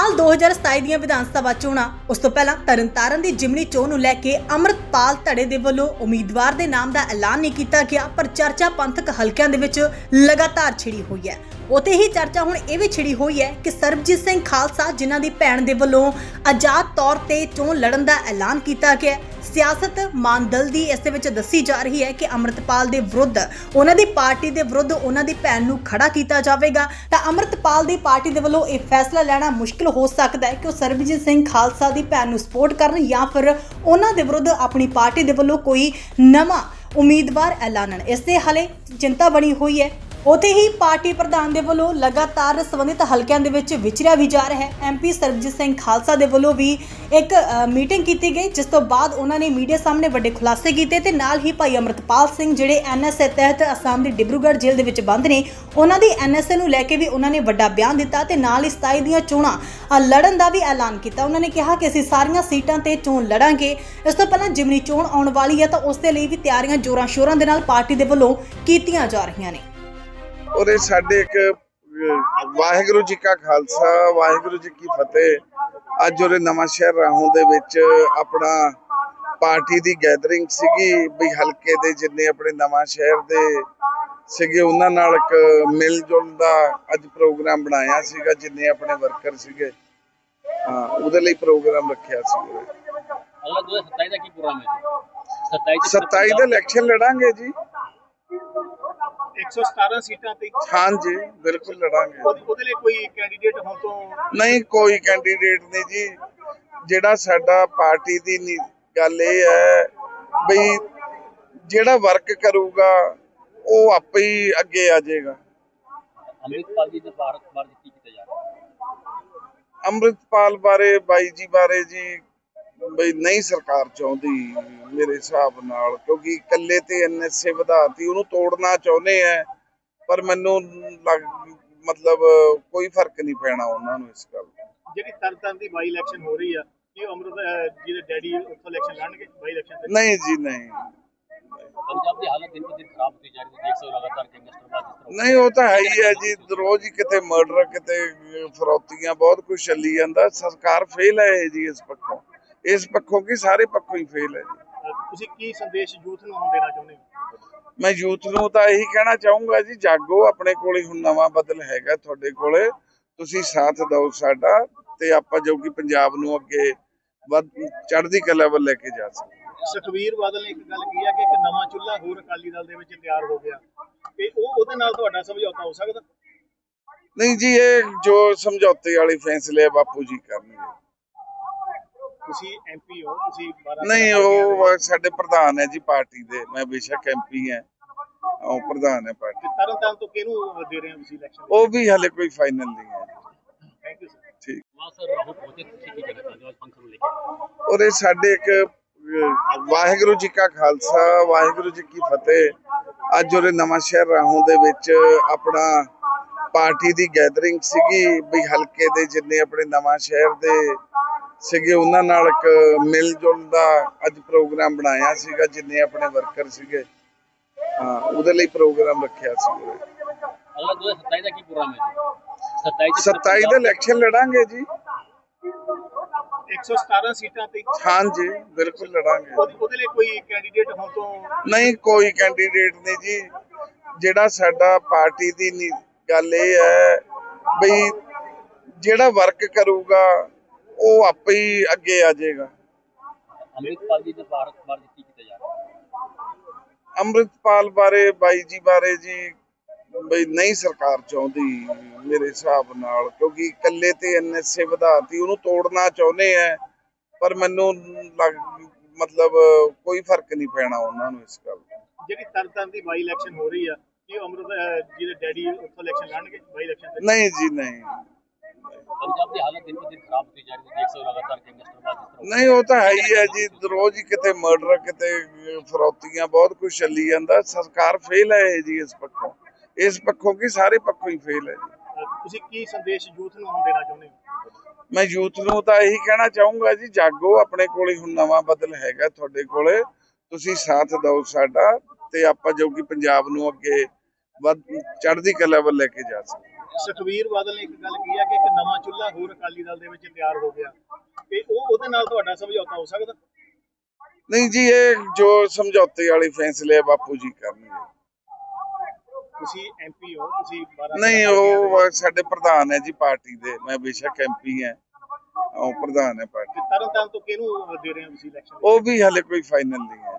ਸਾਲ 2027 ਦੀਆਂ ਵਿਧਾਨ ਸਭਾ ਚੋਣਾਂ, ਉਸ ਤੋਂ ਪਹਿਲਾਂ ਤਰਨਤਾਰਨ ਦੀ ਜਿਮਨੀ ਚੋਣ ਨੂੰ ਲੈ ਕੇ ਅੰਮ੍ਰਿਤਪਾਲ ਧੜੇ ਦੇ ਵੱਲੋਂ ਉਮੀਦਵਾਰ ਦੇ ਨਾਮ ਦਾ ਐਲਾਨ ਨਹੀਂ ਕੀਤਾ ਗਿਆ, ਪਰ ਚਰਚਾ ਪੰਥਕ ਹਲਕਿਆਂ ਦੇ ਵਿੱਚ ਲਗਾਤਾਰ ਛਿੜੀ ਹੋਈ ਹੈ। ਉਤੇ ਹੀ ਚਰਚਾ ਹੁਣ ਇਹ ਵੀ ਛਿੜੀ ਹੋਈ ਹੈ ਕਿ ਸਰਬਜੀਤ ਸਿੰਘ ਖਾਲਸਾ, ਜਿਨ੍ਹਾਂ ਦੀ ਭੈਣ ਦੇ ਵੱਲੋਂ ਆਜ਼ਾਦ ਤੌਰ ਤੇ ਚੋਣ ਲੜਨ ਦਾ ਐਲਾਨ ਕੀਤਾ ਗਿਆ ਸਿਆਸਤ ਮਾਨਦਲ ਦੀ ਇਸ ਦੇ ਵਿੱਚ ਦੱਸੀ ਜਾ ਰਹੀ ਹੈ ਕਿ ਅੰਮ੍ਰਿਤਪਾਲ ਦੇ ਵਿਰੁੱਧ, ਉਹਨਾਂ ਦੀ ਪਾਰਟੀ ਦੇ ਵਿਰੁੱਧ ਉਹਨਾਂ ਦੀ ਭੈਣ ਨੂੰ ਖੜਾ ਕੀਤਾ ਜਾਵੇਗਾ। ਤਾਂ ਅੰਮ੍ਰਿਤਪਾਲ ਦੀ ਪਾਰਟੀ ਦੇ ਵੱਲੋਂ ਇਹ ਫੈਸਲਾ ਲੈਣਾ ਮੁਸ਼ਕਲ ਹੋ ਸਕਦਾ ਹੈ ਕਿ ਉਹ ਸਰਬਜੀਤ ਸਿੰਘ ਖਾਲਸਾ ਦੀ ਭੈਣ ਨੂੰ ਸਪੋਰਟ ਕਰਨ ਜਾਂ ਫਿਰ ਉਹਨਾਂ ਦੇ ਵਿਰੁੱਧ ਆਪਣੀ ਪਾਰਟੀ ਦੇ ਵੱਲੋਂ ਕੋਈ ਨਵਾਂ ਉਮੀਦਵਾਰ ਐਲਾਨਣ। ਇਸ ਦੇ ਹਾਲੇ ਚਿੰਤਾ ਬਣੀ ਹੋਈ ਹੈ ਉਤੇ ਹੀ ਪਾਰਟੀ ਪ੍ਰਧਾਨ ਦੇ ਵੱਲੋਂ ਲਗਾਤਾਰ ਸੰਬੰਧਿਤ ਹਲਕਿਆਂ ਦੇ ਵਿੱਚ ਵਿਚਰਿਆ ਵੀ ਜਾ ਰਿਹਾ ਹੈ। ਐਮਪੀ ਸਰਬਜੀਤ ਸਿੰਘ ਖਾਲਸਾ ਦੇ ਵੱਲੋਂ ਵੀ ਇੱਕ ਮੀਟਿੰਗ ਕੀਤੀ ਗਈ, ਜਿਸ ਤੋਂ ਬਾਅਦ ਉਹਨਾਂ ਨੇ ਮੀਡੀਆ ਸਾਹਮਣੇ ਵੱਡੇ ਖੁਲਾਸੇ ਕੀਤੇ ਤੇ ਨਾਲ ਹੀ ਭਾਈ ਅਮਰਤਪਾਲ ਸਿੰਘ ਜਿਹੜੇ ਐਨਐਸਏ ਤਹਿਤ ਅਸਾਮ ਦੀ ਡਿਬਰੂਗੜ੍ਹ ਜੇਲ੍ਹ ਦੇ ਵਿੱਚ ਬੰਦ ਨੇ, ਉਹਨਾਂ ਦੀ ਐਨਐਸਏ ਨੂੰ ਲੈ ਕੇ ਵੀ ਉਹਨਾਂ ਨੇ ਵੱਡਾ ਬਿਆਨ ਦਿੱਤਾ ਤੇ ਨਾਲ ਹੀ 27 ਦੀਆਂ ਚੋਣਾਂ ਲੜਨ ਦਾ ਵੀ ਐਲਾਨ ਕੀਤਾ। ਉਹਨਾਂ ਨੇ ਕਿਹਾ ਕਿ ਅਸੀਂ ਸਾਰੀਆਂ ਸੀਟਾਂ ਤੇ ਚੋਣ ਲੜਾਂਗੇ। ਇਸ ਤੋਂ ਪਹਿਲਾਂ ਜਿਮਨੀ ਚੋਣ ਆਉਣ ਵਾਲੀ ਹੈ ਤਾਂ ਉਸ ਦੇ ਲਈ ਵੀ ਤਿਆਰੀਆਂ ਜੋਰਾਂ ਸ਼ੋਰਾਂ ਦੇ ਨਾਲ ਪਾਰਟੀ ਦੇ ਵੱਲੋਂ ਕੀਤੀਆਂ ਜਾ ਰਹੀਆਂ ਨੇ। ਇਹ ਸਾਡੇ ਇੱਕ ਵਾਹਿਗੁਰੂ ਜੀ ਕਾ ਖਾਲਸਾ ਵਾਹਿਗੁਰੂ ਜੀ ਕੀ ਫਤਿਹ। ਅੱਜ ਉਹਦੇ ਨਵਾਂ ਸ਼ਹਿਰ ਰਾਹੋਂ ਦੇ ਵਿੱਚ ਆਪਣਾ ਪਾਰਟੀ ਦੀ ਗੈਦਰਿੰਗ ਸੀਗੀ ਵੀ ਹਲਕੇ ਦੇ ਜਿੰਨੇ ਆਪਣੇ ਨਵਾਂ ਸ਼ਹਿਰ ਦੇ ਸੀਗੇ ਉਹਨਾਂ ਨਾਲ ਇੱਕ ਮਿਲ ਜੁਲ ਦਾ ਅੱਜ ਪ੍ਰੋਗਰਾਮ ਬਣਾਇਆ ਸੀਗਾ ਜਿੰਨੇ ਆਪਣੇ ਵਰਕਰ ਸੀਗੇ। ਹਾਂ ਉਹਦੇ ਲਈ ਪ੍ਰੋਗਰਾਮ ਰੱਖਿਆ ਸੀ ਅਗਲਾ 2027 ਦਾ ਕੀ ਪ੍ਰੋਗਰਾਮ ਹੈ ਜੀ? 27 27 ਦੇ ਇਲੈਕਸ਼ਨ ਲੜਾਂਗੇ ਜੀ। 117 ਸੀਟਾਂ ਤੇ ਹਾਂਜੀ ਬਿਲਕੁਲ ਲੜਾਂਗੇ। ਉਹਦੇ ਲਈ ਕੋਈ ਕੈਂਡੀਡੇਟ ਹੋਣ ਤੋਂ ਨਹੀਂ ਕੋਈ ਕੈਂਡੀਡੇਟ ਨਹੀਂ ਜੀ। ਜਿਹੜਾ ਸਾਡਾ ਪਾਰਟੀ ਦੀ ਨੀ- ਗੱਲ ਇਹ ਹੈ ਬਈ ਜਿਹੜਾ ਵਰਕ ਕਰੂਗਾ ਉਹ ਆਪੇ ਹੀ ਅੱਗੇ ਆ ਜਾਏਗਾ। ਅੰਮ੍ਰਿਤਪਾਲ ਜੀ ਦੇ ਭਾਰਤ ਬਾਰੇ ਕੀ ਕੀਤਾ ਜਾ ਰਿਹਾ ਹੈ ਅੰਮ੍ਰਿਤਪਾਲ ਬਾਰੇ ਬਾਈ ਜੀ ਬਾਰੇ ਜੀ ਬਈ ਨਹੀਂ ਸਰਕਾਰ ਚਾਹੁੰਦੀ ਮੇਰੇ ਹਿਸਾਬ ਨਾਲ ਕਿਉਂਕਿ ਇਕੱਲੇ ਤੇ ਐਨਐਸਏ ਵਧਾਤੀ ਉਹਨੂੰ ਤੋੜਨਾ ਚਾਹੁੰਦੇ ਆ ਪਰ ਮੈਨੂੰ ਲੱਗ ਮਤਲਬ ਕੋਈ ਫ਼ਰਕ ਨਹੀਂ ਪੈਣਾ ਉਹਨਾਂ ਨੂੰ ਇਸ ਗੱਲ ਦਾ। ਜਿਹੜੀ ਤਰਨਤਾਰਨ ਦੀ ਬਾਈ ਇਲੈਕਸ਼ਨ ਹੋ ਰਹੀ ਆ ਕੀ ਅਮਰਤ ਜੀ ਦੇ ਡੈਡੀ ਉੱਥੋਂ ਇਲੈਕਸ਼ਨ ਲੜਨਗੇ ਬਾਈ ਇਲੈਕਸ਼ਨ ਤੇ? ਨਹੀਂ ਜੀ ਨਹੀਂ। ਪੰਜਾਬ ਦੀ ਹਾਲਤ ਦਿਨ ਦਿਨ ਖਰਾਬ ਹੁੰਦੀ ਜਾ ਰਹੀ ਹੈ ਦੇਖ ਸਕਦੇ ਲਗਾਤਾਰ ਗੈਂਗਸਟਰਵਾਦ ਜਿਸ ਤਰ੍ਹਾਂ। ਨਹੀਂ ਉਹ ਤਾਂ ਹੈ ਹੀ ਹੈ ਜੀ ਰੋਜ਼ ਹੀ ਕਿਤੇ ਮਰਡਰ ਕਿਤੇ ਫਰੌਤੀਆਂ ਬਹੁਤ ਕੁਝ ਚੱਲੀ ਜਾਂਦਾ ਸਰਕਾਰ ਫੇਲ ਹੈ ਜੀ ਇਸ ਪੱਖੋਂ। ਇਸ ਪੱਖੋਂ ਕੀ ਸਾਰੇ ਪੱਖੋਂ ਹੀ ਫੇਲ ਹੈ ਤੁਸੀਂ ਕੀ ਸੰਦੇਸ਼ ਯੂਥ ਨੂੰ ਹੁਣ ਦੇਣਾ ਚਾਹੁੰਦੇ ਹੋ? ਮੈਂ ਯੂਥ ਨੂੰ ਤਾਂ ਇਹੀ ਕਹਿਣਾ ਚਾਹੂੰਗਾ ਜੀ ਜਾਗੋ ਆਪਣੇ ਕੋਲੇ ਹੁਣ ਨਵਾਂ ਬਦਲ ਹੈਗਾ ਤੁਹਾਡੇ ਕੋਲੇ। ਤੁਸੀਂ ਸਾਥ ਦਿਓ ਸਾਡਾ ਤੇ ਆਪਾਂ ਜੋ ਕਿ ਪੰਜਾਬ ਨੂੰ ਅੱਗੇ ਵੱਧ ਚੜ੍ਹਦੀ ਕਲਾ ਵੱਲ ਲੈ ਕੇ ਜਾ ਸਕੀਏ। ਸੁਖਵੀਰ ਬਾਦਲ ਨੇ ਇੱਕ ਗੱਲ ਕੀ ਆ ਕਿ ਇੱਕ ਨਵਾਂ ਚੁੱਲ੍ਹਾ ਹੋਰ ਅਕਾਲੀ ਦਲ ਦੇ ਵਿੱਚ ਤਿਆਰ ਹੋ ਗਿਆ। ਤੇ ਉਹ ਉਹਦੇ ਨਾਲ ਤੁਹਾਡਾ ਸਮਝੌਤਾ ਹੋ ਸਕਦਾ? ਨਹੀਂ ਜੀ ਇਹ ਜੋ ਸਮਝੌਤੇ ਵਾਲੇ ਫੈਸਲੇ ਬਾਪੂ ਜੀ ਕਰਨਗੇ। ਤੁਸੀਂ ਐਮਪੀ ਹੋ ਤੁਸੀਂ 12 ਨਹੀਂ ਉਹ ਸਾਡੇ ਪ੍ਰਧਾਨ ਹੈ ਜੀ ਪਾਰਟੀ ਦੇ ਮੈਂ ਬੇਸ਼ੱਕ ਐਮਪੀ ਹਾਂ। ਉਹ ਪ੍ਰਧਾਨ ਹੈ ਪਾਰਟੀ। ਤਰਨਤਾਰਨ ਤੋਂ ਕਿਹਨੂੰ ਦੇ ਰਹੇ ਹੋ ਤੁਸੀਂ ਇਲੈਕਸ਼ਨ ਉਹ ਵੀ ਹਲੇ ਕੋਈ ਫਾਈਨਲ ਨਹੀਂ ਹੈ। ਥੈਂਕ ਯੂ ਸਰ ਠੀਕ। ਵਹਾਂ ਸਰ ਰਾਹੁਲ ਪਹੁੰचे ਤੁਸੀਂ ਕੀ ਕਹਿਣਾ ਚਾਹੁੰਦੇ ਹੋ ਅੱਜ ਫੰਕਸ਼ਨ ਨੂੰ ਲੈ ਕੇ? ਔਰ ਇਹ ਸਾਡੇ ਇੱਕ ਵਾਹਿਗੁਰੂ ਜੀ ਕਾ ਖਾਲਸਾ ਵਾਹਿਗੁਰੂ ਜੀ ਕੀ ਫਤਿਹ। ਅੱਜ ਉਹਦੇ ਨਵਾਂ ਸ਼ਹਿਰ ਰਾਹੋਂ ਦੇ ਵਿੱਚ ਆਪਣਾ ਪਾਰਟੀ ਦੀ ਗੈਦਰਿੰਗ ਸੀਗੀ ਵੀ ਹਲਕੇ ਦੇ ਜਿੰਨੇ ਆਪਣੇ ਨਵਾਂ ਸ਼ਹਿਰ ਦੇ ਸੀਗੇ ਉਹਨਾਂ ਨਾਲ ਇੱਕ ਮਿਲ ਜੁਲ ਦਾ ਅੱਜ ਪ੍ਰੋਗਰਾਮ ਬਣਾਇਆ ਸੀਗਾ ਜਿੰਨੇ ਆਪਣੇ ਵਰਕਰ ਸੀਗੇ। ਹਾਂ ਉਹਦੇ ਲਈ ਪ੍ਰੋਗਰਾਮ ਰੱਖਿਆ ਸੀ। ਅਗਲਾ 2027 ਦਾ ਕੀ ਪ੍ਰੋਗਰਾਮ ਹੈ ਜੀ? 27 27 ਦੇ ਇਲੈਕਸ਼ਨ ਲੜਾਂਗੇ ਜੀ। 117 ਸੀਟਾਂ ਤੇ ਹਾਂਜੀ ਬਿਲਕੁਲ ਲੜਾਂਗੇ। ਉਹਦੇ ਲਈ ਕੋਈ ਕੈਂਡੀਡੇਟ ਹੋਣ ਤੋਂ ਨਹੀਂ ਕੋਈ ਕੈਂਡੀਡੇਟ ਨਹੀਂ ਜੀ। ਜਿਹੜਾ ਸਾਡਾ ਪਾਰਟੀ ਦੀ ਗੱਲ ਇਹ ਹੈ ਬਈ ਜਿਹੜਾ ਵਰਕ ਕਰੂਗਾ ਉਹ ਆਪੇ ਹੀ ਅੱਗੇ ਆ ਜਾਏਗਾ। ਅੰਮ੍ਰਿਤਪਾਲ ਜੀ ਦੇ ਭਾਰਤ ਬਾਰੇ ਕੀ ਕੀਤਾ ਜਾ ਰਿਹਾ ਹੈ ਅੰਮ੍ਰਿਤਪਾਲ ਬਾਰੇ ਬਾਈ ਜੀ ਬਾਰੇ ਜੀ ਬਈ ਨਹੀਂ ਸਰਕਾਰ ਚਾਹੁੰਦੀ ਮੇਰੇ ਹਿਸਾਬ ਨਾਲ ਕਿਉਂਕਿ ਇਕੱਲੇ ਤੇ ਐਨਐਸਏ ਵਧਾਤੀ ਉਹਨੂੰ ਤੋੜਨਾ ਚਾਹੁੰਦੇ ਆ ਪਰ ਮੈਨੂੰ ਲੱਗ ਮਤਲਬ ਕੋਈ ਫ਼ਰਕ ਨਹੀਂ ਪੈਣਾ ਉਹਨਾਂ ਨੂੰ ਇਸ ਗੱਲ ਦਾ। ਜਿਹੜੀ ਤਰਨਤਾਰਨ ਦੀ ਬਾਈ ਇਲੈਕਸ਼ਨ ਹੋ ਰਹੀ ਆ ਕੀ ਅਮਰਤ ਜੀ ਦੇ ਡੈਡੀ ਉੱਥੋਂ ਇਲੈਕਸ਼ਨ ਲੜਨਗੇ ਬਾਈ ਇਲੈਕਸ਼ਨ ਤੇ? ਨਹੀਂ ਜੀ ਨਹੀਂ। ਪੰਜਾਬ ਦੀ ਹਾਲਤ ਦਿਨ ਪਰ ਦਿਨ ਖਰਾਬ ਹੁੰਦੀ ਜਾ ਰਹੀ ਹੈ। ਦੇਖ ਸਕਦੇ ਹੋ ਲਗਾਤਾਰ ਗੈਂਗਸਟਰਵਾਦ ਜਿਸ ਤਰ੍ਹਾਂ। ਨਹੀਂ ਉਹ ਤਾਂ ਹੈ ਹੀ ਹੈ ਜੀ। ਰੋਜ਼ ਹੀ ਕਿਤੇ ਮਰਡਰ ਕਿਤੇ ਫਰੌਤੀਆਂ ਬਹੁਤ ਕੁਝ ਚੱਲੀ ਜਾਂਦਾ। ਸਰਕਾਰ ਫੇਲ ਹੈ ਜੀ ਇਸ ਪੱਖੋਂ। ਇਸ ਪੱਖੋਂ ਕੀ ਸਾਰੇ ਪੱਖੋਂ ਹੀ ਫੇਲ ਹੈ ਜੀ। ਤੁਸੀਂ ਕੀ ਸੰਦੇਸ਼ ਯੂਥ ਨੂੰ ਹੁਣ ਦੇਣਾ ਚਾਹੁੰਦੇ ਹੋ? ਮੈਂ ਯੂਥ ਨੂੰ ਤਾਂ ਇਹੀ ਕਹਿਣਾ ਚਾਹੂੰਗਾ ਜੀ ਜਾਗੋ ਆਪਣੇ ਕੋਲੇ ਹੁਣ ਨਵਾਂ ਬਦਲ ਹੈਗਾ ਤੁਹਾਡੇ ਕੋਲੇ। ਤੁਸੀਂ ਸਾਥ ਦਿਓ ਸਾਡਾ ਤੇ ਆਪਾਂ ਜੋ ਕਿ ਪੰਜਾਬ ਨੂੰ ਅੱਗੇ ਵੱਧ ਚੜ੍ਹਦੀ ਕਲਾ ਵੱਲ ਲੈ ਕੇ ਜਾ ਸਕੀਏ। ਸੁਖਵੀਰ ਬਾਦਲ ਨੇ ਇੱਕ ਗੱਲ ਕੀ ਹੈ ਕਿ ਇੱਕ ਨਵਾਂ ਚੁੱਲ੍ਹਾ ਹੋਰ ਅਕਾਲੀ ਦਲ ਦੇ ਵਿੱਚ ਤਿਆਰ ਹੋ ਗਿਆ। ਤੇ ਉਹ ਉਹਦੇ ਨਾਲ ਤੁਹਾਡਾ ਸਮਝੌਤਾ ਹੋ ਸਕਦਾ? ਨਹੀਂ ਜੀ ਇਹ ਜੋ ਸਮਝੌਤੇ ਵਾਲੇ ਫੈਸਲੇ ਬਾਪੂ ਜੀ ਕਰਨਗੇ। ਤੁਸੀਂ ਐਮਪੀ ਹੋ ਤੁਸੀਂ 12 ਨਹੀਂ ਉਹ ਸਾਡੇ ਪ੍ਰਧਾਨ ਹੈ ਜੀ ਪਾਰਟੀ ਦੇ। ਮੈਂ ਬੇਸ਼ੱਕ ਐਮਪੀ ਹਾਂ। ਉਹ ਪ੍ਰਧਾਨ ਹੈ ਪਾਰਟੀ। ਤਰਨ ਤਾਰਨ ਤੋਂ ਕਿਹਨੂੰ ਦੇ ਰਹੇ ਹੋ ਤੁਸੀਂ ਇਲੈਕਸ਼ਨ ਉਹ ਵੀ ਹਲੇ ਕੋਈ ਫਾਈਨਲ ਨਹੀਂ ਹੈ।